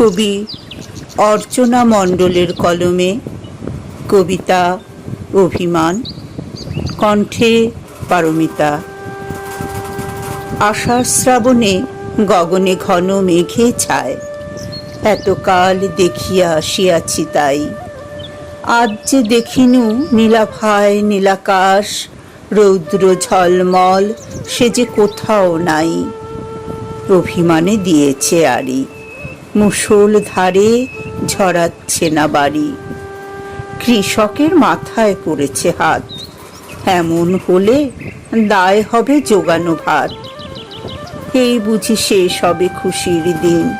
কবি অর্চনা মণ্ডলের কলমে কবিতা, অভিমান, কণ্ঠে পারমিতা। আষাঢ় শ্রাবণে গগনে ঘন মেঘে ছায়, এতকাল দেখিয়া আসিয়াছি তাই। আজ যে দেখিনু নীলাভায় নীলাকাশ, রৌদ্র ঝলমল, সে যে কোথাও নাই, অভিমানে দিয়েছে আড়ি। মুষল ধারে ঝরাচ্ছে না বাড়ি। কৃষকের মাথায় পড়েছে হাত। এমন হলে দায় হবে জোগানো ভাত। এই বুঝি শেষ হবে খুশির দিন।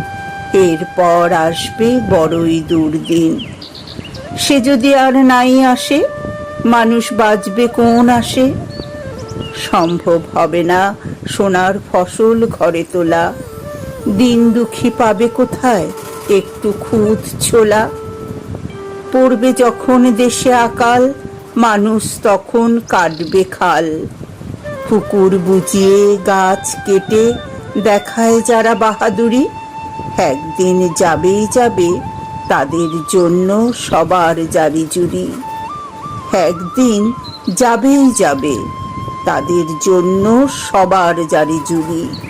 এরপর আসবে বড়ই দুর্দিন। সে যদি আর নাই আসে, মানুষ বাঁচবে কোন আসে? সম্ভব হবে না সোনার ফসল ঘরে তোলা। দিন দুঃখী পাবে কোথায়? একটু খুঁত ছোলা। পড়বে যখন দেশে আকাল, মানুষ তখন কাটবে খাল। পুকুর বুঝিয়ে গাছ কেটে দেখায় যারা বাহাদুরি। একদিন যাবেই যাবে, তাদের জন্য সবার জারি জুরি। একদিন যাবেই যাবে, তাদের জন্য সবার জারি জুরি।